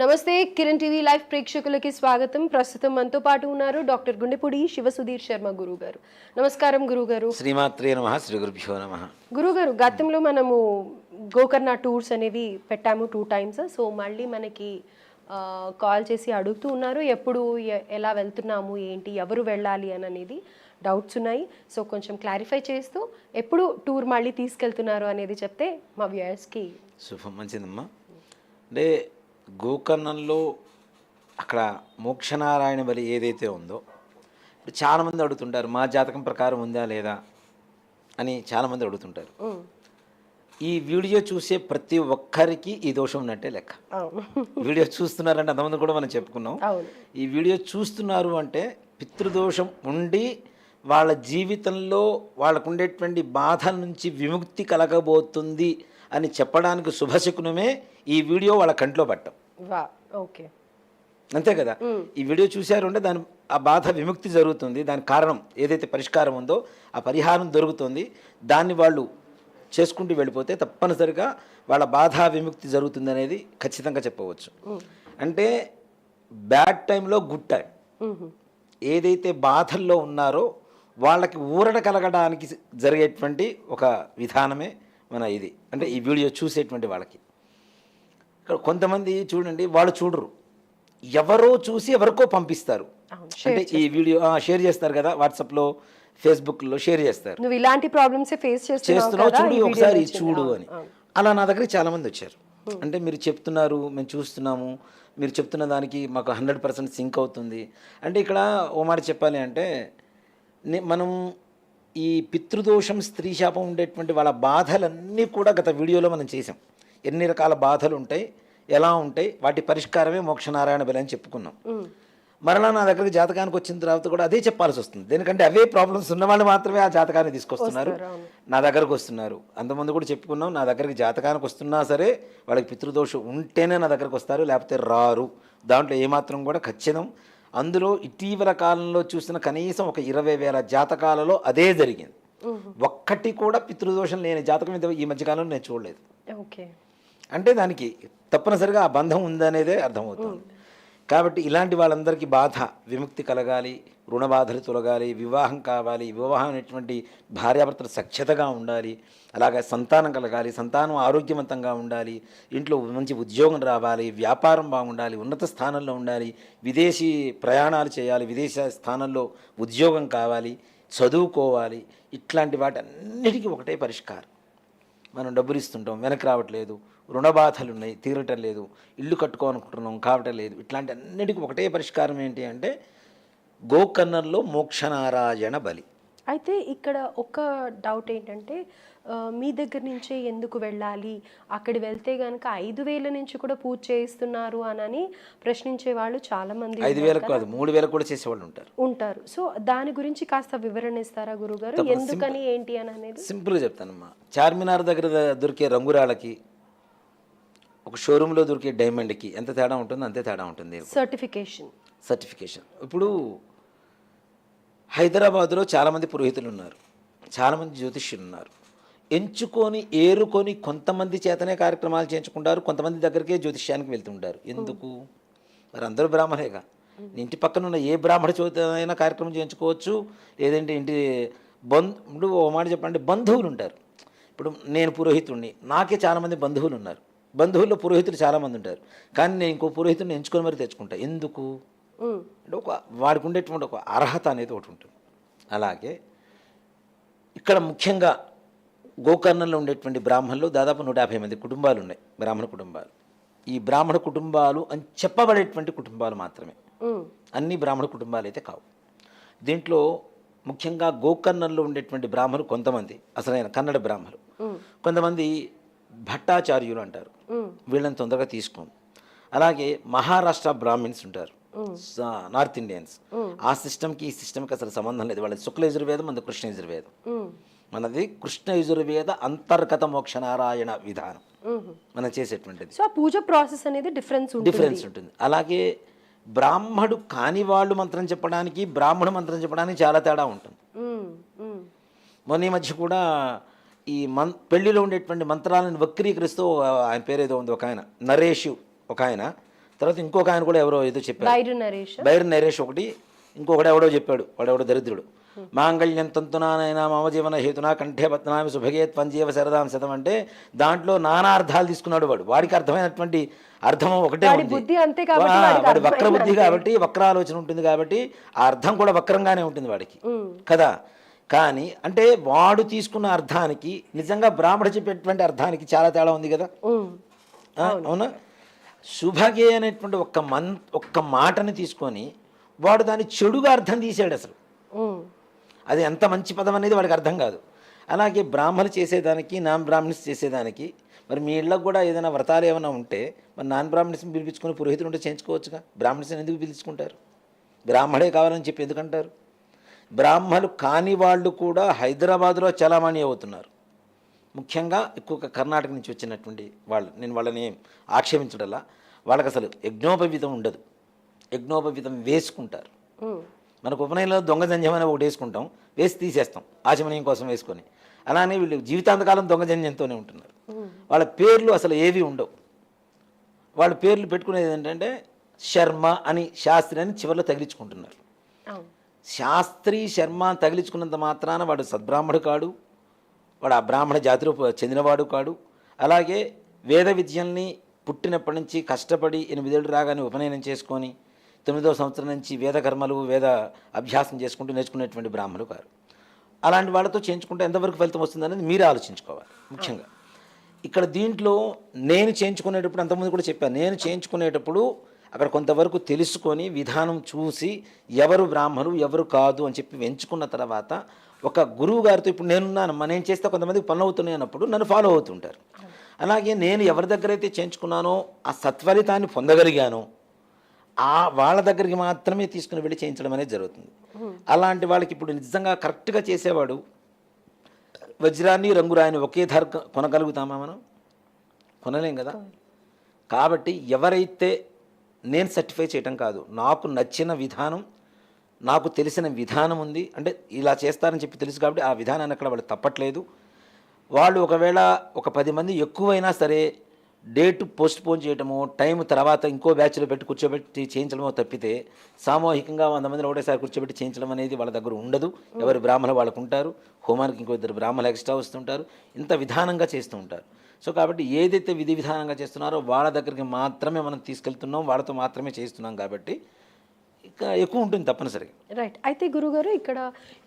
నమస్తే Kiran TV live ప్రేక్షకులకి స్వాగతం. ప్రస్తుతం మనతో పాటు ఉన్నారు డాక్టర్ గుండెపూడి శివ సుధీర్ శర్మ గురువు గారు నమస్కారం గురువు గారు శ్రీమాత్రే నమ శ్రీ గురుభ్యో నమ. గురువు గారు గతంలో మనము గోకర్ణ టూర్స్ అనేవి పెట్టాము టూ టైమ్స్. సో మళ్ళీ మనకి కాల్ చేసి అడుగుతూ ఉన్నారు ఎప్పుడు ఎలా వెళ్తున్నాము ఏంటి ఎవరు వెళ్ళాలి అని అనేది డౌట్స్ ఉన్నాయి. సో కొంచెం క్లారిఫై చేస్తూ ఎప్పుడు టూర్ మళ్ళీ తీసుకెళ్తున్నారు అనేది చెప్తే మా వ్యూయర్స్కి శుభం మంచిదమ్మా. అంటే గోకర్ణంలో అక్కడ మోక్షనారాయణ బలి ఏదైతే ఉందో ఇప్పుడు చాలామంది అడుగుతుంటారు మా జాతకం ప్రకారం ఉందా లేదా? అని చాలామంది అడుగుతుంటారు. ఈ వీడియో చూసే ప్రతి ఒక్కరికి ఈ దోషం ఉన్నట్టే లెక్క. వీడియో చూస్తున్నారంటే అంతమంది కూడా మనం చెప్పుకున్నాం. ఈ వీడియో చూస్తున్నారు అంటే పితృదోషం ఉండి వాళ్ళ జీవితంలో వాళ్ళకు ఉండేటువంటి బాధల నుంచి విముక్తి కలగబోతుంది అని చెప్పడానికి శుభశకునమే ఈ వీడియో వాళ్ళ కంట్లో పట్టం. వా ఓకే. అంతే కదా? ఈ వీడియో చూశారు అంటే దాని ఆ బాధ విముక్తి జరుగుతుంది. దాని కారణం ఏదైతే పరిష్కారం ఉందో ఆ పరిహారం దొరుకుతుంది. దాన్ని వాళ్ళు చేసుకుంటూ వెళ్ళిపోతే తప్పనిసరిగా వాళ్ళ బాధ విముక్తి జరుగుతుంది అనేది ఖచ్చితంగా చెప్పవచ్చు. అంటే బ్యాడ్ టైంలో గుడ్ టైం. ఏదైతే బాధల్లో ఉన్నారో వాళ్ళకి ఊరట కలగడానికి జరిగేటువంటి ఒక విధానమే మన ఇది. అంటే ఈ వీడియో చూసేటువంటి వాళ్ళకి. ఇక్కడ కొంతమంది చూడండి వాళ్ళు చూడరు. ఎవరో చూసి ఎవరికో పంపిస్తారు. అంటే ఈ వీడియో షేర్ చేస్తారు కదా వాట్సాప్లో ఫేస్బుక్లో షేర్ చేస్తారు. నువ్వు ఇలాంటి ప్రాబ్లమ్స్ ఫేస్ చేస్తున్నావు చూడు ఒకసారి చూడు అని. అలా నా దగ్గరికి చాలా మంది వచ్చారు అంటే మీరు చెప్తున్నారు మేము చూస్తున్నాము మీరు చెప్తున్న దానికి మాకు హండ్రెడ్ పర్సెంట్ సింక్ అవుతుంది. అంటే ఇక్కడ ఓ మాట చెప్పాలి అంటే మనం ఈ పితృదోషం స్త్రీ శాపం ఉండేటువంటి వాళ్ళ బాధలన్నీ కూడా గత వీడియోలో మనం చేసాం ఎన్ని రకాల బాధలు ఉంటాయి ఎలా ఉంటాయి వాటి పరిష్కారమే మోక్షనారాయణ బలి అని చెప్పుకున్నాం. మరలా నా దగ్గరికి జాతకానికి వచ్చిన తర్వాత కూడా అదే చెప్పాల్సి వస్తుంది. ఎందుకంటే అవే ప్రాబ్లమ్స్ ఉన్న వాళ్ళు మాత్రమే ఆ జాతకాన్ని తీసుకొస్తున్నారు. నా దగ్గరకు వస్తున్నారు. అంతమంది కూడా చెప్పుకున్నాం నా దగ్గరికి జాతకానికి వస్తున్నా సరే వాళ్ళకి పితృదోషం ఉంటేనే నా దగ్గరకు వస్తారు లేకపోతే రారు. దాంట్లో ఏమాత్రం కూడా ఖచ్చితం. అందులో ఇటీవల కాలంలో చూసిన కనీసం ఒక ఇరవై వేల జాతకాలలో అదే జరిగింది. ఒక్కటి కూడా పితృదోషం లేని జాతకం ఈ మధ్యకాలంలో నేను చూడలేదు. ఓకే. అంటే దానికి తప్పనిసరిగా ఆ బంధం ఉందనేదే అర్థమవుతుంది. కాబట్టి ఇలాంటి వాళ్ళందరికీ బాధ విముక్తి కలగాలి రుణ బాధలు తొలగాలి వివాహం కావాలి వివాహం అనేటువంటి భార్యాభర్తలు సఖ్యతగా ఉండాలి అలాగే సంతానం కలగాలి సంతానం ఆరోగ్యవంతంగా ఉండాలి ఇంట్లో మంచి ఉద్యోగం రావాలి వ్యాపారం బాగుండాలి ఉన్నత స్థానంలో ఉండాలి విదేశీ ప్రయాణాలు చేయాలి విదేశ స్థానంలో ఉద్యోగం కావాలి చదువుకోవాలి ఇట్లాంటి వాటి అన్నిటికీ ఒకటే పరిష్కారం. మనం డబ్బులు ఇస్తుంటాం వెనక్కి రావట్లేదు రుణ బాధలు ఉన్నాయి తీరటం లేదు ఇల్లు కట్టుకోవాలనుకుంటున్నాం కావటం లేదు. ఇట్లాంటి అన్నిటికీ ఒకటే పరిష్కారం ఏంటి అంటే గోకర్ణంలో మోక్షనారాయణ బలి. అయితే ఇక్కడ ఒక డౌట్ ఏంటంటే మీ దగ్గర నుంచే ఎందుకు వెళ్ళాలి? అక్కడి వెళ్తే గనక ఐదు వేల నుంచి కూడా పూజ చేయిస్తున్నారు అనని ప్రశ్నించే వాళ్ళు చాలా మంది ఐదు వేలకు కాదు. మూడు వేలకు కూడా చేసేవాళ్ళు ఉంటారు. ఉంటారు. సో దాని గురించి కాస్త వివరణ ఇస్తారా గురుగారు? ఎందుకని ఏంటి అని అనేది? సింపుల్గా చెప్తానమ్మా. చార్మినార్ దగ్గర దొరికే రంగురాళ్ళకి ఒక షోరూంలో దొరికే డైమండ్కి ఎంత తేడా ఉంటుందో అంతే తేడా ఉంటుంది. సర్టిఫికేషన్ సర్టిఫికేషన్ ఇప్పుడు హైదరాబాదులో చాలామంది పురోహితులు ఉన్నారు. చాలామంది జ్యోతిష్యులు ఉన్నారు. ఎంచుకొని ఏరుకొని కొంతమంది చేతనే కార్యక్రమాలు చేయించుకుంటారు. కొంతమంది దగ్గరికే జ్యోతిష్యానికి వెళ్తుంటారు. ఎందుకు? మరి అందరూ బ్రాహ్మణేగా. ఇంటి పక్కన ఉన్న ఏ బ్రాహ్మణ చోతైనా కార్యక్రమం చేయించుకోవచ్చు. లేదంటే ఇంటి బంధు ఇప్పుడు ఓ మాట చెప్పండి. బంధువులు ఉంటారు ఇప్పుడు నేను పురోహితుడిని నాకే చాలామంది బంధువులు ఉన్నారు బంధువుల్లో పురోహితులు చాలామంది ఉంటారు. కానీ నేను ఇంకో పురోహితుడిని ఎంచుకొని మరి తెచ్చుకుంటా. ఎందుకు? అంటే ఒక వాడికి ఉండేటువంటి ఒక అర్హత అనేది ఒకటి ఉంటుంది. అలాగే ఇక్కడ ముఖ్యంగా గోకర్ణంలో ఉండేటువంటి బ్రాహ్మణులు దాదాపు నూట యాభై మంది కుటుంబాలు ఉన్నాయి. బ్రాహ్మణ కుటుంబాలు. ఈ బ్రాహ్మణ కుటుంబాలు అని చెప్పబడేటువంటి కుటుంబాలు మాత్రమే. అన్ని బ్రాహ్మణ కుటుంబాలు అయితే కావు. దీంట్లో ముఖ్యంగా గోకర్ణంలో ఉండేటువంటి బ్రాహ్మణులు కొంతమంది. అసలైన కన్నడ బ్రాహ్మణులు. కొంతమంది భట్టాచార్యులు అంటారు వీళ్ళని తొందరగా తీసుకోం. అలాగే మహారాష్ట్ర బ్రాహ్మిన్స్ ఉంటారు. North Indians. ఆ సిస్టమ్కి ఈ సిస్టమ్కి అసలు సంబంధం లేదు. వాళ్ళది శుక్ల యజుర్వేదం మనది కృష్ణ యజుర్వేదం. మనది కృష్ణ యజుర్వేద అంతర్గత మోక్ష నారాయణ విధానం మనం చేసేటువంటిది. సో ఆ పూజ ప్రాసెస్ అనేది డిఫరెన్స్ డిఫరెన్స్ ఉంటుంది. అలాగే బ్రాహ్మడు కాని వాళ్ళు మంత్రం చెప్పడానికి బ్రాహ్మణ మంత్రం చెప్పడానికి చాలా తేడా ఉంటుంది. మొన్న మధ్య కూడా ఈ మన్ పెళ్ళిలో ఉండేటువంటి మంత్రాలను వక్రీకరిస్తూ ఆయన పేరు ఏదో ఉంది ఒక ఆయన నరేష్ ఒక ఆయన. తర్వాత ఇంకొక ఆయన కూడా ఎవరో ఏదో చెప్పారు. బైరు నరేష్. ఒకటి ఇంకొకటి ఎవడో చెప్పాడు వాడెవడో దరిద్రుడు. మాంగళ్యం తంతునానైనా మమ జీవన హేతునా కంఠే పత్నామి సుభగే త్వంజీవ శరదాం శతం అంటే దాంట్లో నానా అర్థాలు తీసుకున్నాడు వాడు. వాడికి అర్థమైనటువంటి అర్థం ఒకటే వాడి ఉంది. వాడి వక్ర బుద్ధి కాబట్టి వక్ర ఆలోచన ఉంటుంది కాబట్టి ఆ అర్థం కూడా వక్రంగానే ఉంటుంది వాడికి. కదా? కానీ అంటే వాడు తీసుకున్న అర్థానికి నిజంగా బ్రాహ్మణ చెప్పేటువంటి అర్థానికి చాలా తేడా ఉంది కదా? అవునా. శుభగే అనేటువంటి ఒక్క మన్ ఒక్క మాటని తీసుకొని వాడు దాన్ని చెడుగా అర్థం తీసాడు అసలు. అది ఎంత మంచి పదం అనేది వాడికి అర్థం కాదు. అలాగే బ్రాహ్మణులు చేసేదానికి నాన్ బ్రాహ్మణ్స్ చేసేదానికి మరి మీ ఇళ్ళకు కూడా ఏదైనా వ్రతాలు ఏమైనా ఉంటే మరి నాన్ బ్రాహ్మణ్స్ని పిలిపించుకొని పురోహితులు ఉంటే చేయించుకోవచ్చుగా? బ్రాహ్మణ్స్ని ఎందుకు పిలుచుకుంటారు? బ్రాహ్మడే కావాలని చెప్పి ఎందుకంటారు? బ్రాహ్మలు కాని వాళ్ళు కూడా హైదరాబాద్లో చలామణి అవుతున్నారు. ముఖ్యంగా ఎక్కువ కర్ణాటక నుంచి వచ్చినటువంటి వాళ్ళు నేను వాళ్ళని ఆక్షేపించడల్లా వాళ్ళకి అసలు యజ్ఞోపవీతం ఉండదు. యజ్ఞోపవీతం వేసుకుంటారు. మనకు ఉపనయనంలో దొంగ జంజం అని ఒకటి వేసుకుంటాం వేసి తీసేస్తాం ఆచమనీయం కోసం వేసుకొని. అలానే వీళ్ళు జీవితాంతకాలం దొంగ జంజంతోనే ఉంటున్నారు. వాళ్ళ పేర్లు అసలు ఏవి ఉండవు. వాళ్ళ పేర్లు పెట్టుకునేది ఏంటంటే శర్మ అని శాస్త్రి అని చివరిలో తగిలించుకుంటున్నారు. శాస్త్రి శర్మ తగిలించుకున్నంత మాత్రాన వాడు సద్బ్రాహ్మడు కాడు వాడు ఆ బ్రాహ్మణ జాతిలో చెందినవాడు కాడు. అలాగే వేద విద్యల్ని పుట్టినప్పటి నుంచి కష్టపడి ఎనిమిదేళ్ళు రాగానే ఉపనయనం చేసుకొని తొమ్మిదవ సంవత్సరం నుంచి వేద కర్మలు వేద అభ్యాసం చేసుకుంటూ నేర్చుకునేటువంటి బ్రాహ్మణులు కారు. అలాంటి వాళ్ళతో చేయించుకుంటే ఎంతవరకు ఫలితం వస్తుందనేది మీరు ఆలోచించుకోవాలి ముఖ్యంగా. ఇక్కడ దీంట్లో నేను చేయించుకునేటప్పుడు అంతకుముందు కూడా చెప్పాను నేను చేయించుకునేటప్పుడు అక్కడ కొంతవరకు తెలుసుకొని విధానం చూసి ఎవరు బ్రాహ్మణులు ఎవరు కాదు అని చెప్పి ఎంచుకున్న తర్వాత ఒక గురువు గారితో ఇప్పుడు నేనున్నానమ్మా నేను చేస్తే కొంతమందికి పనులు అవుతున్నాయి అన్నప్పుడు నన్ను ఫాలో అవుతుంటారు. అలాగే నేను ఎవరి దగ్గర అయితే చేయించుకున్నానో ఆ సత్ఫలితాన్ని పొందగలిగానో ఆ వాళ్ళ దగ్గరికి మాత్రమే తీసుకుని వెళ్ళి చేయించడం అనేది జరుగుతుంది. అలాంటి వాళ్ళకి ఇప్పుడు నిజంగా కరెక్ట్గా చేసేవాడు వజ్రాన్ని రంగురాయిని ఒకే ధర కొనగలుగుతామా మనం? కొనలేం కదా? కాబట్టి ఎవరైతే నేను సర్టిఫై చేయటం కాదు. నాకు నచ్చిన విధానం నాకు తెలిసిన విధానం ఉంది. అంటే ఇలా చేస్తారని చెప్పి తెలుసు కాబట్టి ఆ విధానాన్ని అక్కడ వాళ్ళు తప్పట్లేదు. వాళ్ళు ఒకవేళ ఒక పది మంది ఎక్కువైనా సరే డేట్ పోస్ట్ పోన్ చేయడము టైం తర్వాత ఇంకో బ్యాచ్లో పెట్టి కూర్చోబెట్టి చేయించడమో తప్పితే సామూహికంగా వంద మందిని ఒకటేసారి కూర్చోబెట్టి చేయించడం అనేది వాళ్ళ దగ్గర ఉండదు. ఎవరి బ్రాహ్మణులు వాళ్ళకు ఉంటారు. హోమానికి ఇంకో ఇద్దరు బ్రాహ్మణులు ఎక్స్ట్రా వస్తుంటారు. ఇంత విధానంగా చేస్తూ ఉంటారు. సో కాబట్టి ఏదైతే విధి విధానంగా చేస్తున్నారో వాళ్ళ దగ్గరికి మాత్రమే మనం తీసుకెళ్తున్నాం. వాళ్ళతో మాత్రమే చేస్తున్నాం కాబట్టి ఎక్కువ ఉంటుంది తప్పనిసరిగా. రైట్ అయితే గురుగారు ఇక్కడ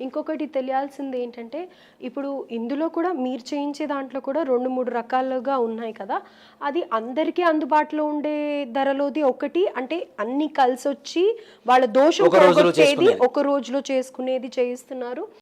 ఇంకొకటి తెలియాల్సింది ఏంటంటే ఇప్పుడు ఇందులో కూడా మీరు చేయించే దాంట్లో కూడా రెండు మూడు రకాలుగా ఉన్నాయి కదా. అది అందరికీ అందుబాటులో ఉండే ధరలోది ఒకటి అంటే అన్ని కలిసి వచ్చి వాళ్ళ దోషం ఒక రోజులో చేసుకునేది చేయిస్తున్నారు.